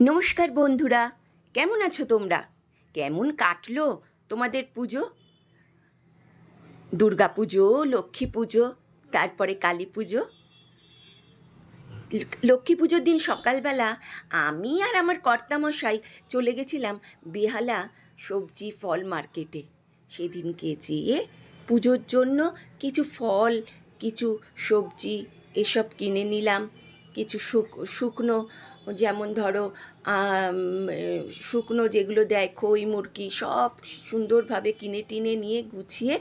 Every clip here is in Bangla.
নমস্কার বন্ধুরা, কেমন আছো তোমরা? কেমন কাটলো তোমাদের পুজো? দুর্গা পুজো, লক্ষ্মী পুজো, তারপরে কালী পুজো? লক্ষ্মী পুজোর দিন সকালবেলা আমি আর আমার কর্তামশাই চলে গেছিলাম বেহালা সবজি ফল মার্কেটে। সেদিনকে যেয়ে পুজোর জন্য কিছু ফল, কিছু সবজি এসব কিনে নিলাম, কিছু শুক, শুকনো যেমন ধরো শুকনো যেগুলো দেয়, খই মুরগি সব সুন্দরভাবে কিনে টিনে নিয়ে গুছিয়ে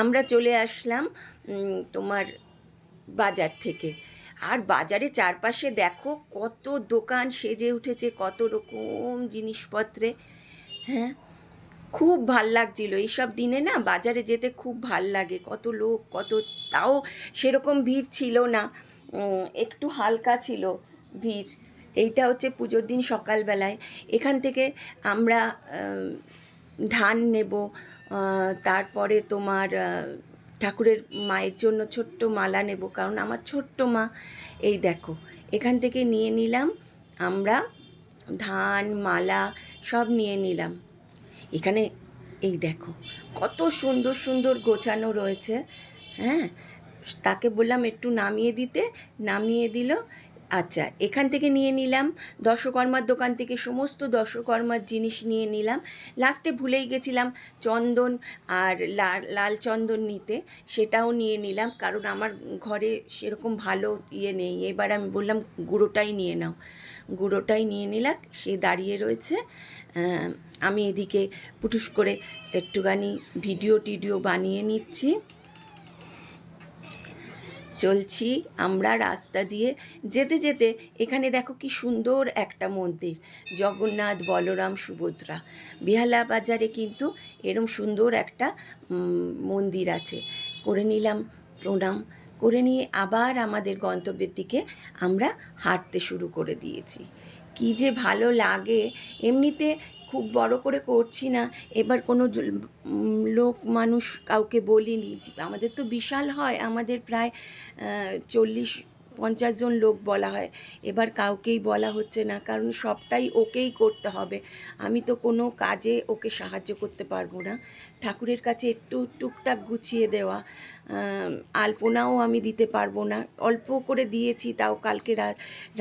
আমরা চলে আসলাম তোমার বাজার থেকে। আর বাজারে চারপাশে দেখো কত দোকান সেজে উঠেছে, কত রকম জিনিসপত্রে হ্যাঁ? খুব ভালো লাগছিল। এইসব দিনে না বাজারে যেতে খুব ভালো লাগে। কত লোক, কত, তাও সেরকম ভিড় ছিল না। একটু হালকা ছিল ভিড়। এইটা হচ্ছে পুজোর দিন সকালবেলায়। এখান থেকে আমরা ধান নেব তারপরে তোমার ঠাকুরের মায়ের জন্য ছোট্ট মালা নেব, কারণ আমার ছোট্ট মা, এই দেখো, এখান থেকে নিয়ে নিলাম, আমরা ধান, মালা সব নিয়ে নিলাম। এখানে এই দেখো, কত সুন্দর সুন্দর গোছানো রয়েছে হ্যাঁ? তাকে বললাম একটু নামিয়ে দিতে, নামিয়ে দিল আচ্ছা এখান থেকে নিয়ে নিলাম। দশকর্মার দোকান থেকে সমস্ত দশকর্মার জিনিস নিয়ে নিলাম। লাস্টে ভুলেই গেছিলাম চন্দন আর লাল চন্দন নিতে। সেটাও নিয়ে নিলাম। কারণ আমার ঘরে সেরকম ভালো ইয়ে নেই। এবার আমি বললাম, গুঁড়োটাই নিয়ে নাও। গুঁড়োটাই নিয়ে নিলাম। সে দাঁড়িয়ে রয়েছে। আমি এদিকে পুটুস করে একটুখানি ভিডিও টিডিও বানিয়ে নিচ্ছি। চলছি আমরা রাস্তা দিয়ে। যেতে যেতে এখানে দেখো কি সুন্দর একটা মন্দির, জগন্নাথ, বলরাম, সুভদ্রা। বেহালা বাজারে কিন্তু এরম সুন্দর একটা মন্দির আছে। করে নিলাম প্রণাম, করে নিয়ে আবার আমাদের গন্তব্যের দিকে আমরা হাঁটতে শুরু করে দিয়েছি। কি যে ভালো লাগে। এমনিতে খুব বড় করে করছি না। এবার কোনো লোক মানুষ কাউকে বলিনি। আমাদের তো বিশাল হয়। আমাদের প্রায় চল্লিশ, পঞ্চাশ জন লোক বলা হয়। এবার কাউকেই বলা হচ্ছে না। কারণ সবটাই ওকেই করতে হবে। আমি তো কোনো কাজে ওকে সাহায্য করতে পারব না। ঠাকুরের কাছে একটু টুকটাক গুছিয়ে দেওয়া আলপনাও আমি দিতে পারব না। অল্প করে দিয়েছি, তাও কালকে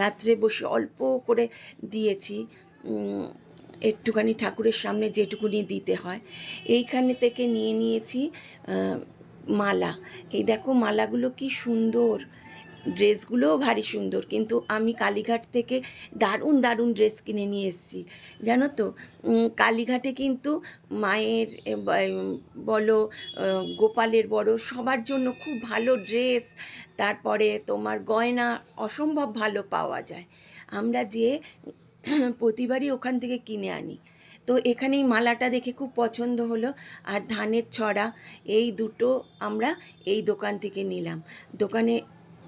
রাত্রে বসে অল্প করে দিয়েছি। একটুখানি ঠাকুরের সামনে যেটুকুনি দিতে হয়। এইখানে থেকে নিয়ে নিয়েছি মালা। এই দেখো মালাগুলো কি সুন্দর। ড্রেসগুলোও ভারী সুন্দর, কিন্তু আমি কালীঘাট থেকে দারুণ দারুণ ড্রেস কিনে নিয়ে এসেছি। জানো তো? কালীঘাটে কিন্তু মায়ের বলো গোপালের বড় সবার জন্য খুব ভালো ড্রেস। তারপরে তোমার গয়না অসম্ভব ভালো পাওয়া যায়। আমরা যে প্রতিবারই ওখান থেকে কিনে আনি। তো এখানেই মালাটা দেখে খুব পছন্দ হলো। আর ধানের ছড়া, এই দুটো আমরা এই দোকান থেকে নিলাম। দোকানে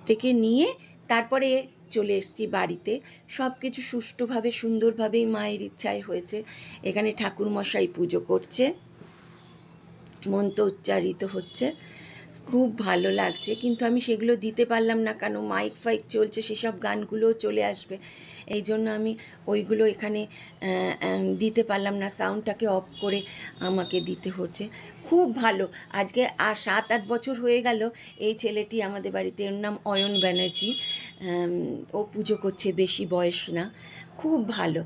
থেকে নিয়ে তারপরে চলে এসেছি বাড়িতে। সব কিছু সুষ্ঠুভাবে, সুন্দরভাবেই মায়ের ইচ্ছায় হয়েছে। এখানে ঠাকুরমশাই পুজো করছে। মন্ত্র উচ্চারিত হচ্ছে। খুব ভালো লাগছে, কিন্তু আমি সেগুলো দিতে পারলাম না কেন? মাইক ফাইক চলছে, সেসব গানগুলোও চলে আসবে। এই জন্য আমি ওইগুলো এখানে দিতে পারলাম না। সাউন্ডটাকে অফ করে আমাকে দিতে হচ্ছে। খুব ভালো। আজকে আর সাত, আট বছর হয়ে গেল এই ছেলেটি আমাদের বাড়িতে। ওর নাম অয়ন ব্যানার্জি। ও পুজো করছে, বেশি বয়স না। খুব ভালো।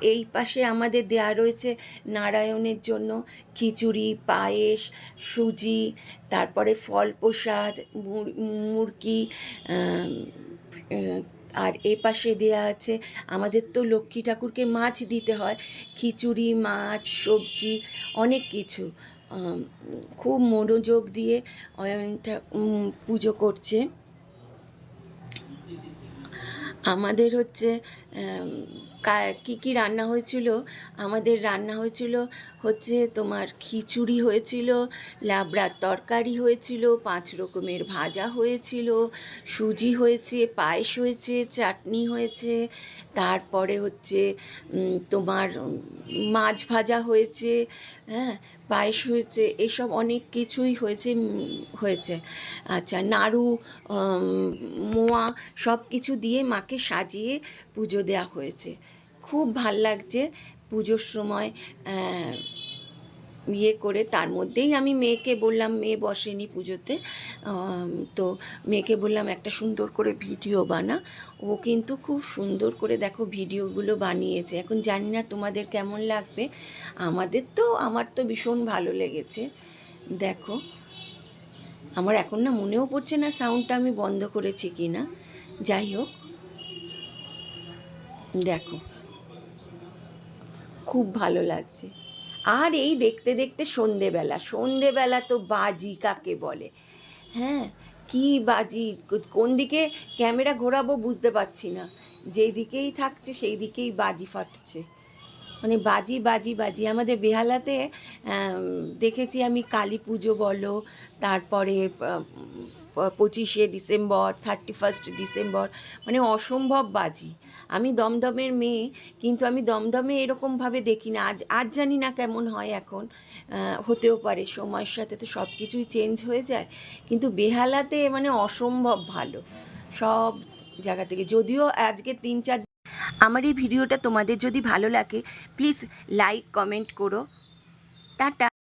এই পাশে আমাদের দেয়া রয়েছে নারায়ণের জন্য খিচুড়ি, পায়েস, সুজি, তারপরে ফল প্রসাদ, মুর- মুরগি আর এ পাশে দেয়া আছে আমাদের তো লক্ষ্মী ঠাকুরকে মাছ দিতে হয়। খিচুড়ি, মাছ, সবজি, অনেক কিছু। খুব মনোযোগ দিয়ে অয়নটা পুজো করছে। আমাদের হচ্ছে কা- কি রান্না হয়েছিল? আমাদের রান্না হয়েছিল হচ্ছে তোমার খিচুড়ি হয়েছিল, লাবড়ার তরকারি হয়েছিল, পাঁচ রকমের ভাজা হয়েছিল, সুজি হয়েছে, পায়েস হয়েছে, চাটনি হয়েছে, তারপরে হচ্ছে তোমার মাছ ভাজা হয়েছে হ্যাঁ পায়েস হয়েছে, এসব অনেক কিছুই হয়েছে হয়েছে। আচ্ছা নাড়ু মোয়া সব কিছু দিয়ে মাকে সাজিয়ে পুজো দেওয়া হয়েছে। খুব ভালো লাগছে পুজোর সময় ইয়ে করে। তার মধ্যেই আমি মেয়েকে বললাম, মেয়ে বসেনি পুজোতে। তো মেয়েকে বললাম, একটা সুন্দর করে ভিডিও বানা। ও কিন্তু খুব সুন্দর করে দেখো ভিডিওগুলো বানিয়েছে। এখন জানি না তোমাদের কেমন লাগবে। আমাদের তো, আমার তো ভীষণ ভালো লেগেছে। দেখো, আমার এখন না মনেও পড়ছে না সাউন্ডটা আমি বন্ধ করেছি কি না যাই হোক, দেখো। খুব ভালো লাগছে। আর এই দেখতে দেখতে সন্ধেবেলা। সন্ধেবেলা তো বাজি কাকে বলে? হ্যাঁ কি বাজি? কোন দিকে ক্যামেরা ঘোরাবো বুঝতে পারছি না। যেই দিকেই থাকছে, সেই দিকেই বাজি ফাটছে। মানে বাজি বাজি বাজি। আমাদের বেহালাতে দেখেছি আমি কালী পুজো বলো, তারপরে পঁচিশে ডিসেম্বর থার্টি ফার্স্ট ডিসেম্বর মানে অসম্ভব বাজি আমি দমদমের মেয়ে, কিন্তু আমি দমদমে এরকমভাবে দেখি না আজ আজ জানি না কেমন হয় এখন। হতেও পারে, সময়ের সাথে তো সব কিছুই চেঞ্জ হয়ে যায়। কিন্তু বেহালাতে মানে অসম্ভব ভালো। সব জায়গা থেকে। যদিও আজকে তিন চার আমার এই ভিডিওটা তোমাদের যদি ভালো লাগে প্লিজ লাইক কমেন্ট করো। টাটা।